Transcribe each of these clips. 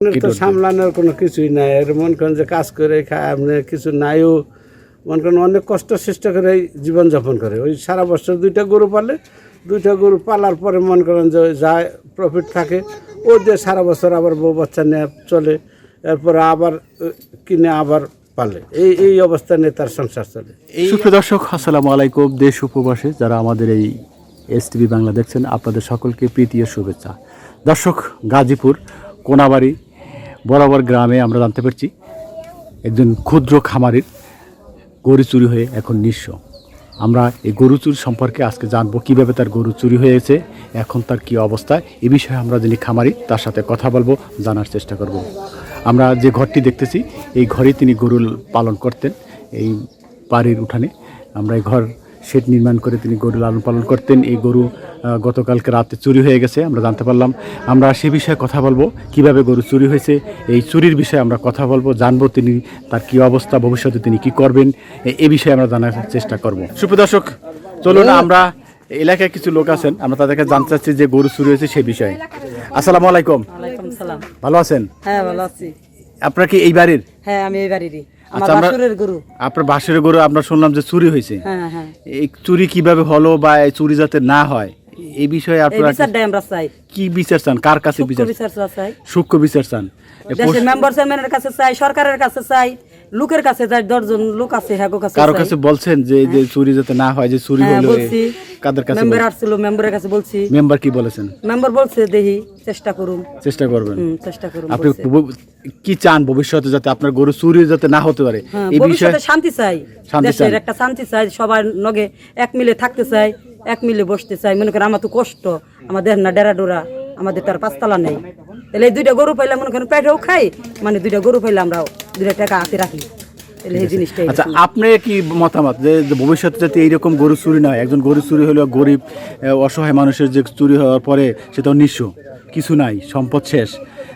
তো সামলানোর কোনো কিছুই নাই। এর মন করেন যে কাজ করে খায় আপনি কিছু নাইও মন করেন অনেক কষ্ট চেষ্টা করে জীবনযাপন করে। ওই সারা বছর দুইটা গরু পালে দুইটা গরু পালার পরে মন করেন যে যা প্রফিট থাকে ও দিয়ে সারা বছর আবার বউ বাচ্চা নিয়ে চলে এরপরে আবার কিনে আবার পালে। এই এই অবস্থা নিয়ে তার সংসার চলে। সুপ্রিয় দর্শক আসসালামু আলাইকুম দেশ উপবাসে। যারা আমাদের এই এস টিভি বাংলা দেখছেন আপনাদের সকলকে প্রীতি ও শুভেচ্ছা। দর্শক গাজীপুর কোনাবাড়ি বরাবর গ্রামে আমরা জানতে পারছি, একজন ক্ষুদ্র খামারির গরু চুরি হয়ে এখন নিঃস্ব। আমরা এই গরু চুরি সম্পর্কে আজকে জানব কীভাবে তার গরু চুরি হয়েছে, এখন তার কি অবস্থা, এ বিষয়ে আমরা যিনি খামারি, তার সাথে কথা বলব, জানার চেষ্টা করব। আমরা যে ঘরটি দেখতেছি, এই ঘরে তিনি গরু পালন করতেন, এই বাড়ির উঠানে। আমরা এই ঘর শেড নির্মাণ করে তিনি গরু লালন পালন করতেন। এই গরু গতকালকে রাতে চুরি হয়ে গেছে আমরা জানতে পারলাম। আমরা সে বিষয়ে কথা বলব কীভাবে গরু চুরি হয়েছে এই চুরির বিষয়ে আমরা কথা বলব জানব তিনি তার কি অবস্থা ভবিষ্যতে তিনি কি করবেন এ- বিষয়ে আমরা জানার চেষ্টা করব। সুপ্রদর্শক চলুন আমরা এলাকায় কিছু লোক আছেন আমরা তাদেরকে জানতে চাচ্ছি যে গরু চুরি হয়েছে সেই বিষয়ে। আসসালামু আলাইকুম। ভালো আছেন? হ্যাঁ ভালো আছি। আপনার কি এই বাড়ির? হ্যাঁ আমি এই বাড়িরই। আচ্ছা, আমরা- আপনার বাসের গরু আমরা শুনলাম যে চুরি হয়েছে। হ্যাঁ হ্যাঁ। এই চুরি কীভাবে হলো বা এই চুরি যাতে না হয় এই বিষয়ে আপনারা কি বিচার চান? কার কাছে বিচার বিচার চাই। সূক্ষ্ম বিচার চান। মেম্বার চেয়ারম্যানের কাছে চাই সরকারের কাছে চাই। লোকের কাছে চাই দশজন লোক আছে হ্যাঁ কাছে কারও কাছে বলছেন যে যে চুরি যাতে না হয় যে চুরি হ্যাঁ হলো কাদের কাছে মেম্বার আসছিল মেম্বারের কাছে বলছি। মেম্বার কি বলেছেন? মেম্বার বলছে দেখি চেষ্টা করুন। চেষ্টা করবেন। চেষ্টা করুন আপনি কি চান ভবিষ্যতে যাতে আপনার গরু চুরি যাতে না হতে পারে? হ্যাঁ, এই বিষয়ে ভবিষ্যতে শান্তি চাই। দেশের একটা শান্তি চাই সবার নগে এক মিলে থাকতে চাই এক মিলে বসতে চাই। মনে করেন আমার তো কষ্ট। আমাদের না ডেরা ডোরা আমাদের তার পাঁচতলা নেই। তাহলে দুইটা গরু পাইলে মনে করেন পেটেও খাই মানে দুইটা গরু পাইলে আমরাও দুইটা টাকা হাতে রাখি। আচ্ছা আপনার কি মতামত যে ভবিষ্যতে যাতে এইরকম গরু চুরি না হয়? একজন গরু চুরি হলো গরিব অসহায় মানুষের যে চুরি হওয়ার পরে সে তো নিঃস্ব কিছু নাই সম্পদ শেষ।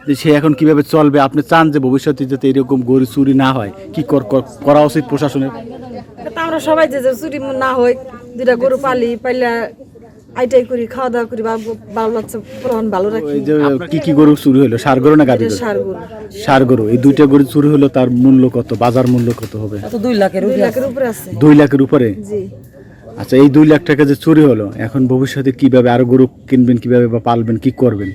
যে সে এখন কীভাবে চলবে? আপনি চান যে ভবিষ্যতে যাতে এরকম গরু চুরি না হয়? কি কর- উচিত প্রশাসনের? আমরা সবাই যে যে চুরি না হয় দুটা গরু পালি পাইলে আইটাই করি খাওয়া দাওয়া করি ভালো লাগছে প্রমাণ ভালো রাখি। কি কি গরু চুরি হলো সার গরু না গাভী সার গরু সার গরু এই দুইটা গরু চুরি হলো তার মূল্য কত? বাজার মূল্য কত হবে? তো দুই লাখের দুই লাখের উপরে আছে। দুই লাখের উপরে? জি। আচ্ছা এই দুই লাখ টাকা যে চুরি হলো এখন ভবিষ্যতে কীভাবে আরও গরু কিনবেন কীভাবে বা পালবেন কি করবেন?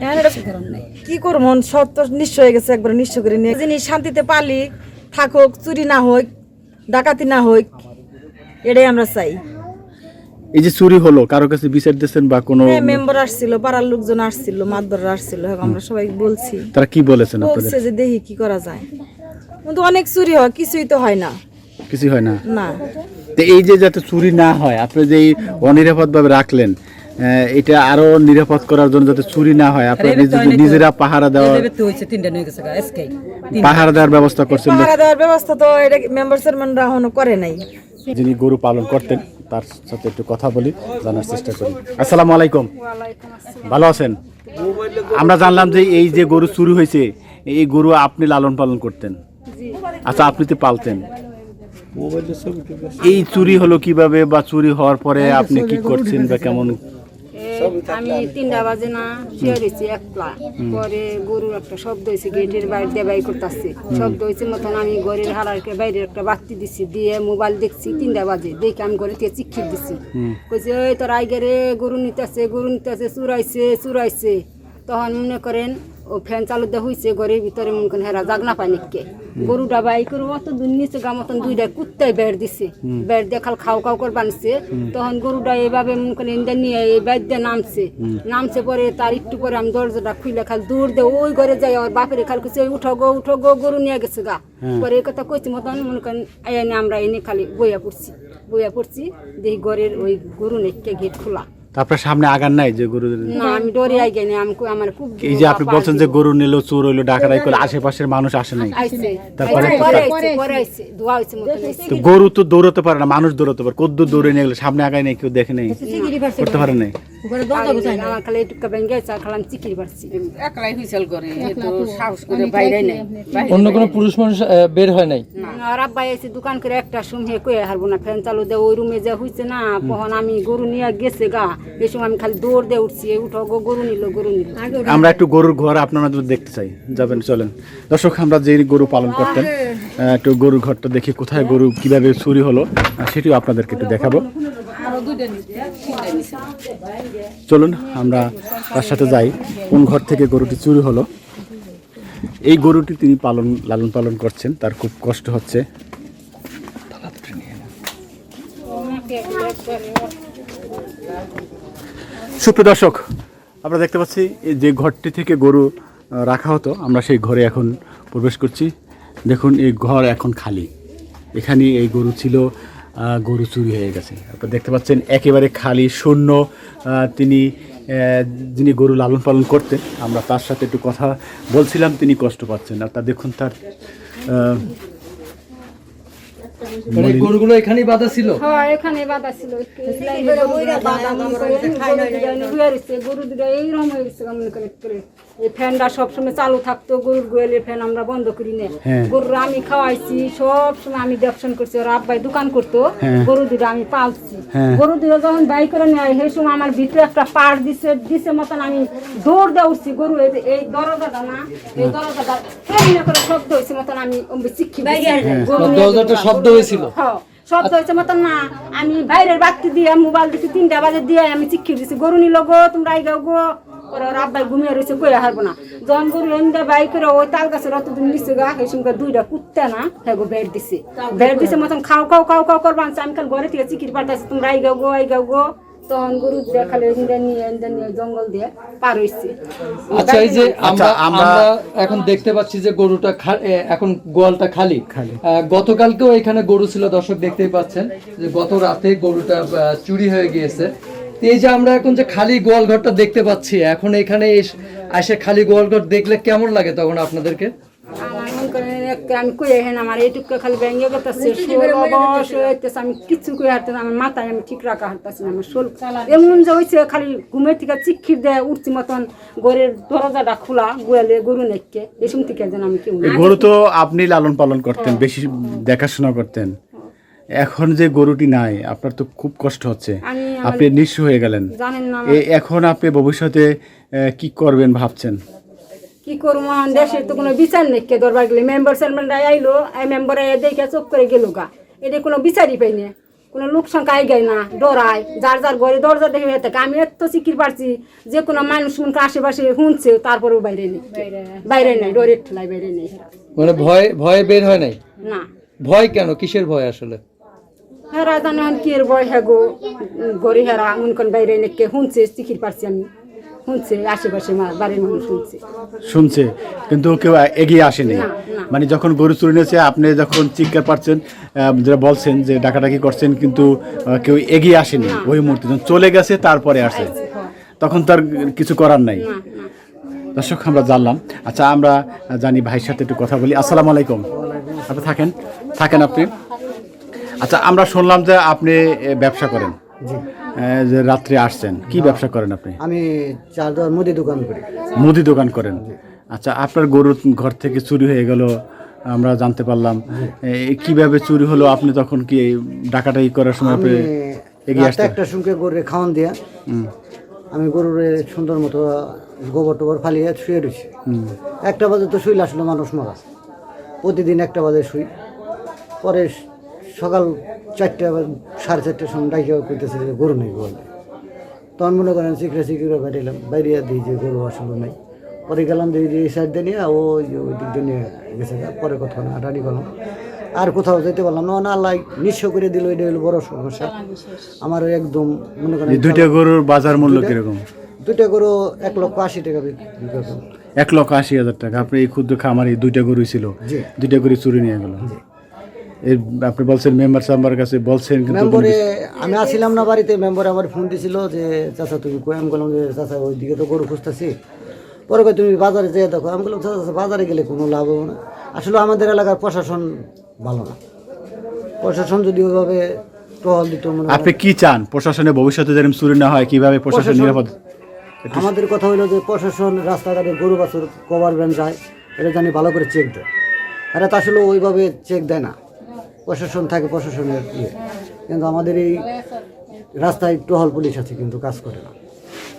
এখন কি করব? মন সব তো নিঃস্ব হয়ে গেছে একবার নিশ্চয় করে নিয়ে। জিনিস শান্তিতে পালি থাকুক চুরি না হোক ডাকাতি না হোক এটাই আমরা চাই। এই যে চুরি হলো কারও কাছে বিচার দিচ্ছেন বা কোনো হ্যাঁ মেম্বার আসছিল পাড়ার লোকজন আসছিল মাতবররা আসছিল আমরা সবাই বলছি। তারা কি বলেছেন আপনাদের? বলছে যে দেখি কি করা যায়। কিন্তু অনেক চুরি হয় কিছুই তো হয় না। কিছু হয় না? না। তো এই যে যাতে চুরি না হয় আপনি যে এই অনিরাপদ ভাবে রাখলেন আহ, এটা আরও নিরাপদ করার জন্য যাতে চুরি না হয় আপনারা নিজে- নিজেরা পাহারা দেওয়ার তো হয়েছে তিনটা নিয়ে গেছে এসকে পাহারা দেওয়ার ব্যবস্থা করছেন পাহারা দেওয়ার ব্যবস্থা তো এটা মেম্বার চেয়ারম্যানরা এখনও করে নাই। যিনি গরু পালন করতেন। তার সাথে একটু কথা বলি, জানার চেষ্টা করি। আসসালামু আলাইকুম। ভালো আছেন? আমরা জানলাম যে এই যে গরু চুরি হয়েছে, এই গরু আপনি লালন পালন করতেন। আচ্ছা আপনি তো পালতেন। এই চুরি হলো কীভাবে বা চুরি হওয়ার পরে আপনি কি করছেন বা কেমন আমি তিনটা বাজে না শুয়ে রয়েছি একলা। পরে গরুর একটা শব্দ হয়েছে গেটের বাইরে দিয়ে বাই করতেছে। শব্দ হয়েছে মতন আমি ঘরের হারারকে বাইরে একটা বাতি দিছি দিয়ে মোবাইল দেখছি তিনটা বাজে। দেখে আমি ঘরে থেকে চিক্ষি দিছি। কইছে ওই তোর আইগেরে গরু নিতেছে গরু নিতেছে চুরাইছে চুরাইছে। তখন মনে করেন ও ফ্যান চালু দেওয়া হয়েছে ঘরের ভিতরে মনে করেন হেরা জাগনা পায় নাকি গরুটা বাই করে অত দূর নিচে গা মতন দুইটা কুত্তায় বেড় দিছে। বেড় দিয়ে খাল খাও খাও করে বানছে। তখন গরুটা এইভাবে মনে করেন ইন্দা নিয়ে এই বেড় দিয়ে নামছে। নামছে পরে তার একটু পরে আমি দরজাটা খুলে খাল দূর দে ওই ঘরে যাই আমার বাপের খাল "ওই উঠো গো উঠো গো গরু নিয়ে গেছে গা। পরে এই কথা কইছি মতন মনে করেন এনে আমরা এনে খালি বইয়া পড়ছি। বইয়া পড়ছি দেখি ঘরের ওই গরু নেককে গেট খোলা। আপনার সামনে আগান নাই যে গরু না আমি ডরে আই গেনি আমি আমার খুব এই যে আপনি বলছেন যে গরু নিল চোর হইল ডাকারাই করল আশেপাশের মানুষ আসে নাই। তারপরে? তো গরু তো দৌড়াতে পারে না মানুষ দৌড়াতে পারে কদ্দূর দৌড়ে নিয়ে গেলে সামনে আগায় নেই কেউ দেখে নেই। করতে পারে নাই। অন্য কোনো পুরুষ মানুষ বের হয় নাই? দোকান করে একটা সময় কয়ে হারবো না ফ্যান চালু দে ওই রুমে যে হইছে না তখন আমি গরু নিয়ে গেছে গা। এই সময় আমি খালি দৌড় দিয়ে উঠছি উঠো, গো, গরু নিল গরু নিল। আমরা একটু গরুর ঘর আপনাদের দেখতে চাই, যাবেন, চলেন। দর্শক, আমরা যে গরু পালন করতেন একটু গরুর ঘরটা দেখি কোথায় গরু কীভাবে চুরি হলো সেটিও আপনাদেরকে একটু দেখাবো। চলুন, আমরা তার সাথে যাই, কোন ঘর থেকে গরুটি চুরি হলো। এই গরুটি তিনি পালন, লালন পালন করছেন, তার খুব কষ্ট হচ্ছে। সুপ্রিয় দর্শক, আমরা দেখতে পাচ্ছি যে ঘরটি থেকে গরু রাখা হতো, আমরা সেই ঘরে এখন প্রবেশ করছি। দেখুন, এই ঘর এখন খালি। এখানে এই গরু ছিল গরু চুরি হয়ে গেছে। আপনারা দেখতে পাচ্ছেন, একেবারে খালি, শূন্য তিনি যিনি গরু লালন পালন করতেন, আমরা তার সাথে একটু কথা বলছিলাম, তিনি কষ্ট পাচ্ছেন। আর তা দেখুন, তার মানে গরুগুলো এখানেই বাঁধা ছিল? হ্যাঁ এখানে বাধা ছিল। গরু দুটো এইরকম হয়ে গেছে করে করে। এই ফ্যানটা সবসময় চালু থাকতো গরুর গোয়ালের ফ্যান আমরা বন্ধ করি না। গরুর আমি খাওয়াইছি সব সময় আমি দেখশন করছি ওর আব্বাই দোকান করতো হ্যাঁ। গরু দুটো আমি পালছি। হ্যাঁ। গরু দুটো যখন বাই করে নেয় সেই সময় আমার ভিতরে একটা পাড় দিছে দিছে মতন আমি দৌড় দিয়ে উঠছি। গরু এই যে- এই দরজাটা না এই দরজাটা করে শব্দ হয়েছে মতন আমি দরজাটা শব্দ হয়েছিল। হ্যাঁ, শব্দ হয়েছে মতন না আমি বাইরের বাতি দিয়ে মোবাইল দিচ্ছি তিনটা বাজে দিয়ে আমি চিক্ষি দিছি। গরু নিল গো তোমরা আইগাও গো। ওরা ওর আব্বাই ঘুমিয়ে রয়েছে কই হারবো না। যখন গরু এমনি বাই করে ওই তাল গাছের অতদিন নিচে গা সেই সঙ্গে দুইটা কুত্তে না হ্যাঁ গো বেড দিছে। বেড দিছে মতন খাও খাও খাও খাও করব। আমি খালি ঘরে থেকে চিকির পাঠাইছি তোমরা আইগাও গো আইগাও গো। তখন গরু দেখালে নিয়ে নিয়ে জঙ্গল দিয়ে পার হইছে। আচ্ছা এই যে আমরা আচ্ছা, আমরা- আমরা এখন দেখতে পাচ্ছি যে গরুটা এখন গোয়ালটা খালি। খালি। গতকালকেও এখানে গরু ছিল দর্শক দেখতেই পাচ্ছেন যে গত রাতে গরুটা চুরি হয়ে গিয়েছে। এই যে আমরা এখন যে খালি গোয়াল ঘরটা দেখতে পাচ্ছি এখন এখানে এস- এসে খালি গোয়াল ঘর দেখলে কেমন লাগে তখন আপনাদেরকে আমার মন করে একটা আমি কই হেন আমার এইটুকু খালি ব্যাঙ্গে করতেছে শোল অবশ হইতেছে আমি কিচ্ছু কই হাঁটতে আমার মাথায় আমি ঠিক রাখা হাঁটতেছি না আমার শোল এমন যে হয়েছে খালি ঘুমের থেকে চিক্ষির দেয় উঠছি মতন ঘরের দরজাটা খোলা গোয়ালে গরু নেককে এসম থেকে যেন আমি কেউ গরু তো আপনি লালন পালন করতেন বেশি দেখাশোনা করতেন। এখন যে গরুটি নাই আপনার তো খুব কষ্ট হচ্ছে। আপনি নিঃস্ব হয়ে গেলেন। জানেন না এ- এখন আপনি ভবিষ্যতে কি করবেন ভাবছেন? কি করব? দেশের তো কোনো বিচার নেই কে দরবার গেলে। মেম্বার চেয়ারম্যান আইলো এই মেম্বারে দেখে চোখ করে গেল গা। এটা কোনো বিচারই পাই না। কোনো লোক সংখ্যা আই না ডরায় যার যার ঘরে দরজা দেখে হয়ে থাকে। আমি এত চিকির পারছি যে কোনো মানুষ মনকে আশেপাশে শুনছে তারপরেও বাইরে নেই। বাইরে নেই। ডরের ঠেলাই বাইরে নেই। মানে ভয় ভয়ে বের হয় নাই? না। ভয় কেন? কিসের ভয় আসলে? হেরা জানে এখন কি এর বয় হ্যাগো গড়ি হেরা কোন বাইরে নেকে শুনছে চিকির পারছি আমি। শুনছে আশেপাশে বাড়ির মানুষ শুনছে। শুনছে কিন্তু কেউ এগিয়ে আসেনি। মানে যখন গরু চুরি নিয়েছে আপনি যখন চিৎকার পাচ্ছেন আহ, যেটা বলছেন যে ডাকাডাকি করছেন কিন্তু কেউ এগিয়ে আসেনি ওই মুহূর্তে। যখন চলে গেছে তারপরে আসে। তখন তার কিছু করার নাই। দর্শক আমরা জানলাম। আচ্ছা আমরা জানি ভাইয়ের সাথে একটু কথা বলি। আসসালামু আলাইকুম। আপনি থাকেন? থাকেন আপনি? আচ্ছা আমরা শুনলাম যে আপনি ব্যবসা করেন। যে রাত্রে আসছেন কি ব্যবসা করেন আপনি? আমি চার দোকান মুদি দোকান করি। মুদি দোকান করেন। আচ্ছা আপনার গরু ঘর থেকে চুরি হয়ে গেল আমরা জানতে পারলাম। কীভাবে চুরি হলো? আপনি তখন কি ডাকাটাই করার সময় আপনি এগিয়ে রাতে আসতেন একটা সঙ্গে গরুরে খাওয়ান দিয়া আমি গরুরে সুন্দর মতো গোবর টোবর ফালিয়ে শুয়ে রয়েছি একটা বাজে তো শুইলে আসলো মানুষ মারা। প্রতিদিন একটা বাজে শুই। পরে সকাল চারটা বা সাড়ে চারটার সময় ডাইকে কইতেছে যে গরু নেই নেই তখন মনে করেন চিকড়ে চিকড়ে বাইরেলাম বাইরে দিই যে গরু আসলে নেই। পরে গেলাম যে এই সাইড দিয়ে নিয়ে যে ওই দিক দিয়ে নিয়ে গেছে। পরে কথা না হাঁটাহাঁটি করলাম। আর কোথাও যেতে পারলাম না না আল্লাহ নিঃস্ব করে দিল এটা হলো বড় সমস্যা। আমার একদম মনে করেন দুইটা গরুর বাজার মূল্য কীরকম? দুইটা গরু এক লক্ষ আশি টাকা বিক্রি এক লক্ষ আশি হাজার টাকা। আপনি এই ক্ষুদ্র খামারে দুইটা গরু ছিল। দুইটা গরু চুরি নিয়ে গেল। এর আপনি বলছেন মেম্বার সাম্বার কাছে বলছেন কিন্তু মেম্বরে আমি আসছিলাম না বাড়িতে মেম্বরে আমার ফোন দিছিল যে চাচা তুমি কই? আমি বললাম যে চাচা ওই দিকে তো গরু খুঁজতেছি। পরে কই তুমি বাজারে যেয়ে দেখো। আমি বললাম চাচা চাচা, বাজারে গেলে কোনো লাভ হবে না। আসলে আমাদের এলাকার প্রশাসন ভালো না। প্রশাসন যদি ওইভাবে টহল দিত মনে আপনি কি চান? প্রশাসনে ভবিষ্যতে যেরকম চুরি না হয় কীভাবে প্রশাসন প্রশাসন- নিরাপদ? আমাদের কথা হলো যে প্রশাসন রাস্তাঘাটে গরু বাছুর কভার ভ্যান যায় এটা জানি ভালো করে চেক দেয়। এরা তো আসলে ওইভাবে চেক দেয় না। প্রশাসন থাকে প্রশাসনের ইয়ে। কিন্তু আমাদের এই রাস্তায় টহল পুলিশ আছে কিন্তু কাজ করে না।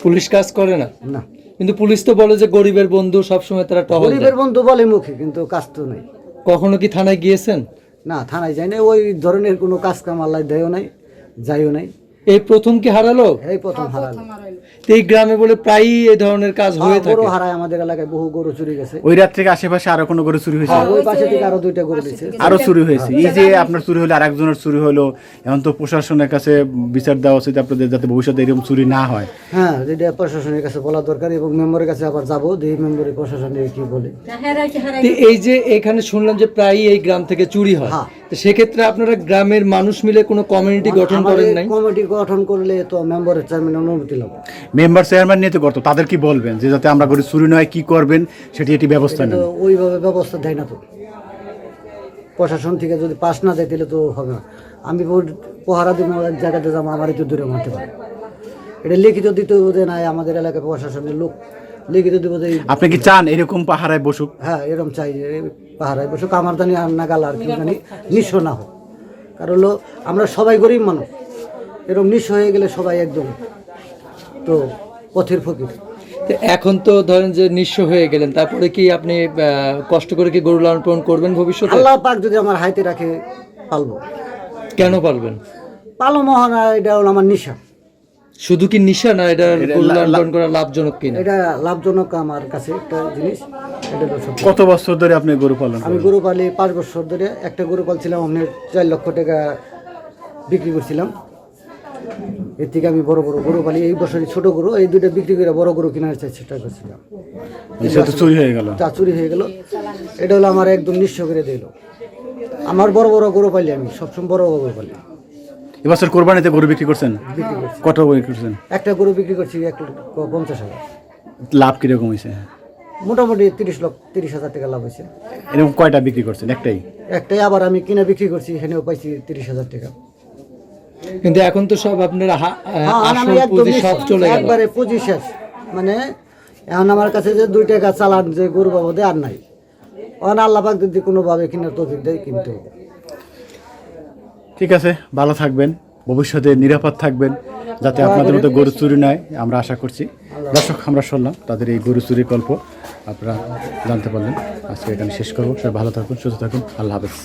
পুলিশ কাজ করে না? না। কিন্তু পুলিশ তো বলে যে গরিবের বন্ধু সবসময় তারা টহল দেয়। গরিবের বন্ধু বলে মুখে কিন্তু কাজ তো নেই। কখনো কি থানায় গিয়েছেন? না থানায় যায় না ওই ধরনের কোনো কাজ কাম আল্লাহ দেয়ও নাই যাইও নাই। এই প্রথম কি হারালো? এই প্রথম হারালো। এই গ্রামে বলে প্রায়ই এই ধরনের কাজ হয়ে থাকে গরু হারায় আমাদের এলাকায় বহু গরু চুরি গেছে। ওই রাত থেকে আশেপাশে আরও কোনো গরু চুরি হয়েছে? ওই পাশে থেকে আরও দুইটা গরু দিছে আরও চুরি হয়েছে। এই যে আপনার চুরি হলো আর একজনের চুরি হলো এখন তো প্রশাসনের কাছে বিচার দেওয়া উচিত আপনাদের যাতে ভবিষ্যতে এরকম চুরি না হয়। হ্যাঁ যেটা প্রশাসনের কাছে বলা দরকার এবং মেম্বারের কাছে আবার যাব যে মেম্বারের প্রশাসনে কি বলে। তো এই যে এখানে শুনলাম যে প্রায়ই এই গ্রাম থেকে চুরি হয়। হ্যাঁ। তো সেক্ষেত্রে আপনারা গ্রামের মানুষ মিলে কোনো কমিউনিটি গঠন করেন নাই? কমিটি গঠন করলে তো মেম্বারের চেয়ারম্যান অনুমতি লাগবে। মেম্বার চেয়ারম্যান নিয়ে তো করতো তাদের কি বলবেন যে যাতে আমরা গরু চুরি নয় কি করবেন সেটি এটি ব্যবস্থা নেন। ওইভাবে ব্যবস্থা দেয় না তো। প্রশাসন থেকে যদি পাস না দেয় তাহলে তো হবে না। আমি পহারা দিব এক জায়গাতে যাব আমার একটু দূরে মারতে পারে এটা লিখিত দিতে বোধে নাই আমাদের এলাকায় প্রশাসনের লোক। লিখিত দিব যে আপনি কি চান এরকম পাহারায় বসুক? হ্যাঁ এরকম চাই পাহারায় বসে কামার দানি আর নাগাল আর কি জানি নিঃস্ব না হোক। কারণ হলো আমরা সবাই গরিব মানুষ। এরকম নিঃস্ব হয়ে গেলে সবাই একদম তো পথের ফকির। তো এখন তো ধরেন যে নিঃস্ব হয়ে গেলেন তারপরে কি আপনি কষ্ট করে কি গরু লালন পালন করবেন ভবিষ্যতে? আল্লাহ পাক যদি আমার হাইতে রাখে পালবো। কেন পালবেন? পালো মহানা এটা হলো আমার নিশা। শুধু কি নিশা না এটা গরু লালন পালন করা লাভজনক কিনা? এটা লাভজনক আমার কাছে একটা জিনিস এটা কত বছর ধরে আপনি গরু পালন আমি গরু পালি পাঁচ বছর ধরে একটা গরু পালছিলাম আমি চার লক্ষ টাকা বিক্রি করছিলাম। এর থেকে আমি বড় বড় গরু পালি এই বছরই ছোট গরু এই দুটো বিক্রি করে বড় গরু কেনার চেষ্টা করছিলাম। সেটা চুরি হয়ে গেল। তা চুরি হয়ে গেল। এটা হলো আমার একদম নিঃস্ব করে দিল। আমার বড় বড় গরু পালি আমি সবসময় বড় বড় গরু পালি। এবছর কোরবানিতে গরু বিক্রি করছেন? কত বিক্রি করছেন? একটা গরু বিক্রি করছি এক পঞ্চাশ হাজার। লাভ কীরকম হয়েছে? মোটামুটি তিরিশ লক্ষ তিরিশ হাজার টাকা লাভ হয়েছে। এরকম কয়টা বিক্রি করছেন? একটাই? একটাই আবার আমি কিনে বিক্রি করছি এখানেও পাইছি তিরিশ হাজার টাকা। কিন্তু এখন তো সব আপনার হ্যাঁ, সব চলে গেল। একবারে পুঁজি শেষ। মানে এখন আমার কাছে যে দুই টাকা চালান যে গরু বাবদে আর নাই। অন আল্লাহ পাক যদি কোনোভাবে কিনে তৌফিক দেয় কিনতে। ঠিক আছে ভালো থাকবেন ভবিষ্যতে নিরাপদ থাকবেন যাতে আপনাদের মতো গরু চুরি নয় আমরা আশা করছি। দর্শক আমরা শুনলাম তাদের এই গরু চুরির গল্প। আপনারা জানতে পারলেন। আজকে এখানে শেষ করব। সবাই ভালো থাকুন সুস্থ থাকুন। আল্লাহ হাফেজ।